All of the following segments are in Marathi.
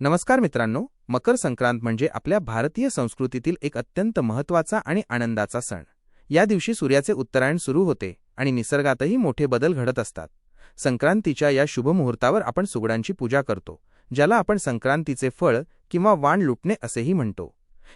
नमस्कार मित्रांनो मकर संक्रांत म्हणजे आपल्या भारतीय संस्कृतीतील एक अत्यंत महत्त्वाचा आणि आनंदाचा सण. या दिवशी सूर्याचे उत्तरायण सुरू होते आणि निसर्गातही मोठे बदल घडत असतात. संक्रांतीच्या या शुभमुहूर्तावर आपण सुगडांची पूजा करतो ज्याला आपण संक्रांतीचे फळ किंवा वाण लुटणे असेही म्हणतो.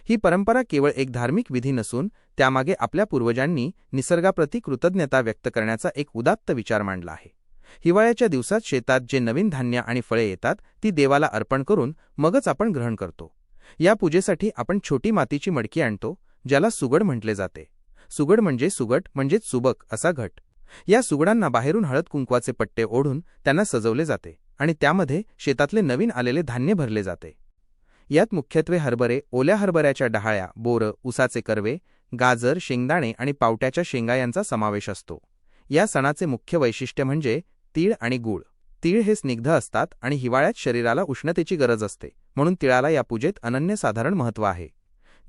ही परंपरा केवळ एक धार्मिक विधी नसून त्यामागे आपल्या पूर्वजांनी निसर्गाप्रती कृतज्ञता व्यक्त करण्याचा एक उदात्त विचार मांडला आहे. हिवाळ्याच्या दिवसात शेतात जे नवीन धान्य आणि फळे येतात ती देवाला अर्पण करून मगच आपण ग्रहण करतो. या पूजेसाठी आपण छोटी मातीची मडकी आणतो ज्याला सुगड म्हटले जाते. सुगड म्हणजे सुगट म्हणजेच सुबक असा घट. या सुगडांना बाहेरून हळद कुंकवाचे पट्टे ओढून त्यांना सजवले जाते आणि त्यामध्ये शेतातले नवीन आलेले धान्य भरले जाते. यात मुख्यत्वे हरभरे ओल्या हरभऱ्याच्या डहाळ्या बोरं उसाचे कर्वे गाजर शेंगदाणे आणि पावट्याच्या शेंगा यांचा समावेश असतो. या सणाचे मुख्य वैशिष्ट्य म्हणजे तीळ आणि गूळ. तीळ हे स्निग्ध असतात आणि हिवाळ्यात शरीराला उष्णतेची गरज असते म्हणून तिळाला या पूजेत अनन्यसाधारण महत्त्व आहे.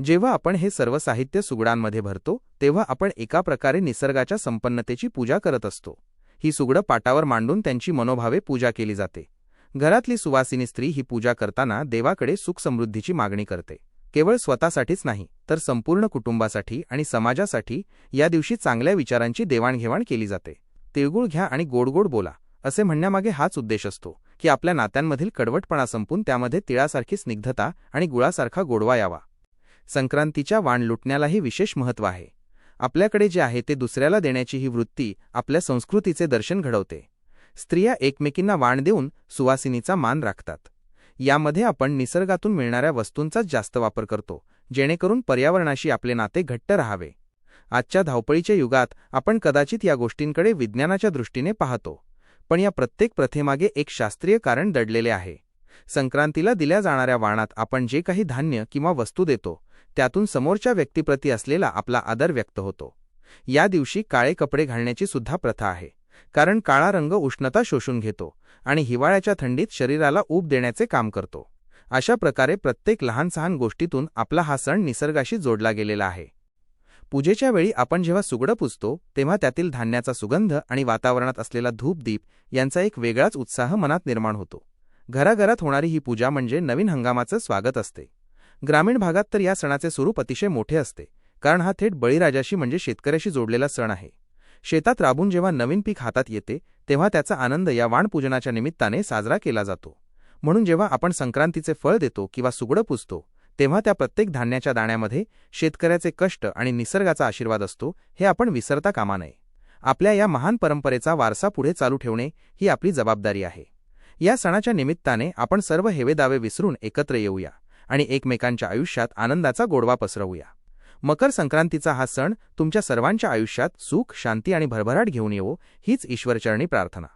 जेव्हा आपण हे सर्व साहित्य सुगडांमध्ये भरतो तेव्हा आपण एका प्रकारे निसर्गाच्या संपन्नतेची पूजा करत असतो. ही सुगडं पाटावर मांडून त्यांची मनोभावे पूजा केली जाते. घरातली सुवासिनी स्त्री ही पूजा करताना देवाकडे सुखसमृद्धीची मागणी करते. केवळ स्वतःसाठीच नाही तर संपूर्ण कुटुंबासाठी आणि समाजासाठी या दिवशी चांगल्या विचारांची देवाणघेवाण केली जाते. तिळगुळ घ्या आणि गोडगोड बोला असे म्हणण्यामागे हाच उद्देश असतो की आपल्या नात्यांमधील कडवटपणा संपून त्यामध्ये तिळासारखी स्निग्धता आणि गुळासारखा गोडवा यावा. संक्रांतीच्या वाण लुटण्यालाही विशेष महत्त्व आहे. आपल्याकडे जे आहे ते दुसऱ्याला देण्याची ही वृत्ती आपल्या संस्कृतीचे दर्शन घडवते. स्त्रिया एकमेकींना वाण देऊन सुवासिनीचा मान राखतात. यामध्ये आपण निसर्गातून मिळणाऱ्या वस्तूंचाच जास्त वापर करतो जेणेकरून पर्यावरणाशी आपले नाते घट्ट राहावे. आजच्या धावपळीच्या युगात आपण कदाचित या गोष्टींकडे विज्ञानाच्या दृष्टीने पाहतो. पण या प्रत्येक प्रथेमागे एक शास्त्रीय कारण दडलेले आहे. संक्रांतीला दिल्या जाणाऱ्या वाणात आपण जे काही धान्य किंवा वस्तू देतो त्यातून समोरच्या व्यक्तीप्रती असलेला आपला आदर व्यक्त होतो. या दिवशी काळे कपडे घालण्याची सुद्धा प्रथा आहे. कारण काळा रंग उष्णता शोषून घेतो आणि हिवाळ्याच्या थंडीत शरीराला ऊब देण्याचे काम करतो. अशा प्रकारे प्रत्येक लहान सहान गोष्टीतून आपला हा सण निसर्गाशी जोडला गेलेला आहे. पूजेच्या वेळी आपण जेव्हा सुगडं पुजतो तेव्हा त्यातील धान्याचा सुगंध आणि वातावरणात असलेला धूपदीप यांचा एक वेगळाच उत्साह मनात निर्माण होतो. घराघरात होणारी ही पूजा म्हणजे नवीन हंगामाचं स्वागत असते. ग्रामीण भागात तर या सणाचे स्वरूप अतिशय मोठे असते कारण हा थेट बळीराजाशी म्हणजे शेतकऱ्याशी जोडलेला सण आहे. शेतात राबून जेव्हा नवीन पीक हातात येते तेव्हा त्याचा आनंद या वाणपूजनाच्या निमित्ताने साजरा केला जातो. म्हणून जेव्हा आपण संक्रांतीचे फळ देतो किंवा सुगडं पुजतो तेव्हा त्या प्रत्येक धान्याच्या दाण्यामध्ये शेतकऱ्याचे कष्ट आणि निसर्गाचा आशीर्वाद असतो हे आपण विसरता कामा नये. आपल्या या महान परंपरेचा वारसा पुढे चालू ठेवणे ही आपली जबाबदारी आहे. या सणाच्या निमित्ताने आपण सर्व हेवेदावे विसरून एकत्र येऊया आणि एकमेकांच्या आयुष्यात आनंदाचा गोडवा पसरवूया. मकर संक्रांतीचा हा सण तुमच्या सर्वांच्या आयुष्यात सुख शांती आणि भरभराट घेऊन येवो हीच ईश्वरचरणी प्रार्थना.